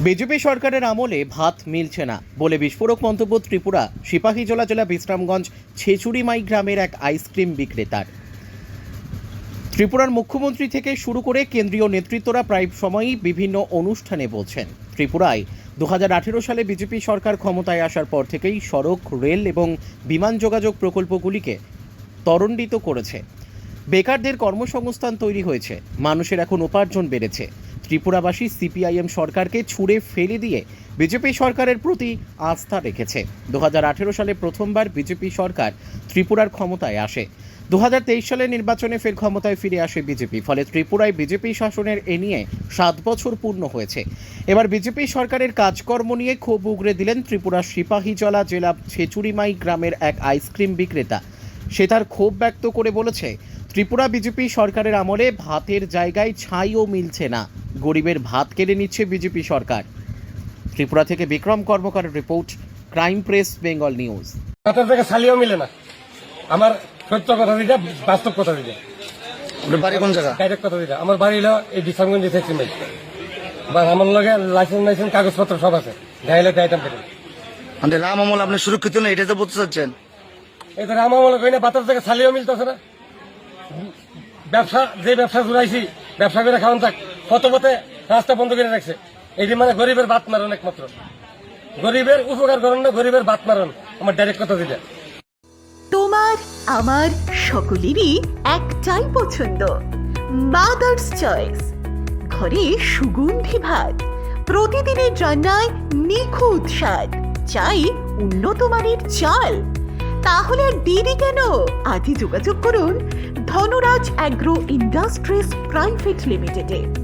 BJP সরকারের আমলে ভাত মিলছে না বলে বিস্ফোরক মন্তব্য ত্রিপুরা। সিপাহীজলা জেলা বিশ্রামগঞ্জ ছেচুরিমাই গ্রামের এক আইসক্রিম বিক্রেতার। ত্রিপুরার মুখ্যমন্ত্রী থেকে শুরু করে কেন্দ্রীয় নেতৃত্বরা প্রায় সময়ই বিভিন্ন অনুষ্ঠানে বলছেন। ত্রিপুরায় দু হাজার আঠেরো সালে বিজেপি সরকার ক্ষমতায় আসার পর থেকেই সড়ক, রেল এবং বিমান যোগাযোগ প্রকল্পগুলিকে ত্বরান্বিত করেছে। বেকারদের কর্মসংস্থান তৈরি হয়েছে। মানুষের এখন উপার্জন বেড়েছে। ত্রিপুরাবাসী সিপিআইএম সরকারকে ছুঁড়ে ফেলে দিয়ে বিজেপি সরকারের প্রতি আস্থা রেখেছে। দু হাজার আঠেরো সালে প্রথমবার বিজেপি সরকার ত্রিপুরার ক্ষমতায় আসে। দু সালের নির্বাচনে ফের ক্ষমতায় ফিরে আসে বিজেপি, ফলে ত্রিপুরায় বিজেপি শাসনের এ নিয়ে সাত বছর পূর্ণ হয়েছে। এবার বিজেপি সরকারের কাজকর্ম নিয়ে ক্ষোভ উগরে দিলেন ত্রিপুরার সিপাহীজলা জেলা ছেচুরিমাই গ্রামের এক আইসক্রিম বিক্রেতা। সে তার ক্ষোভ ব্যক্ত করে বলেছে, ত্রিপুরা বিজেপি সরকারের আমলে ভাতের জায়গায় ছাইও মিলছে না। গরিবের ভাত কেড়ে নিচ্ছে বিজেপি সরকার। ত্রিপুরা থেকে Bikram কর্মকারের report crime press Bengal news. থেকে শালিও মিলে না। আমার সত্য কথা দিটা বাস্তব কথা দিটা বাড়ি কোন জায়গা? ডাইরেক্ট কথা দিটা আমার বাড়ি হলো এই ডিসামগঞ্জ থেকে বা আমার লগে লাইসেন্স লাইসেন্স কাগজপত্র সব আছে। গাইলে গাইতাম পেটে মানে রাম আমল আপনি সুরক্ষিত নেই এটা তো বলতে চাচ্ছেন। এই তো আমার মনে করি না বাতার থেকে শালিও মিলতেছে না। ব্যবসা যে ব্যবসা জুড়াইছি ব্যবসা করে খাওয়ান থাক। কত রাস্তা বন্ধ করে রাখছে। এটি মানে গরিবের বাত মারণ একমাত্র। গরিবের উপকার করেন না, গরিবের বাত মারণ। আমার ডাইরেক্ট কথা দিটা তোমার, আমার সকলেরই একটাই পছন্দ। মাদার্স চয়েস ঘরে সুগন্ধি ভাত। প্রতিদিনের রান্নায় নিখুঁত স্বাদ। চাই উন্নত মানের চাল। তাহলে আর দেরি কেন? আজই যোগাযোগ করুন ধনরাজ অ্যাগ্রো ইন্ডাস্ট্রিজ প্রাইভেট লিমিটেডে।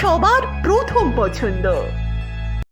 সবার প্রথম পছন্দ।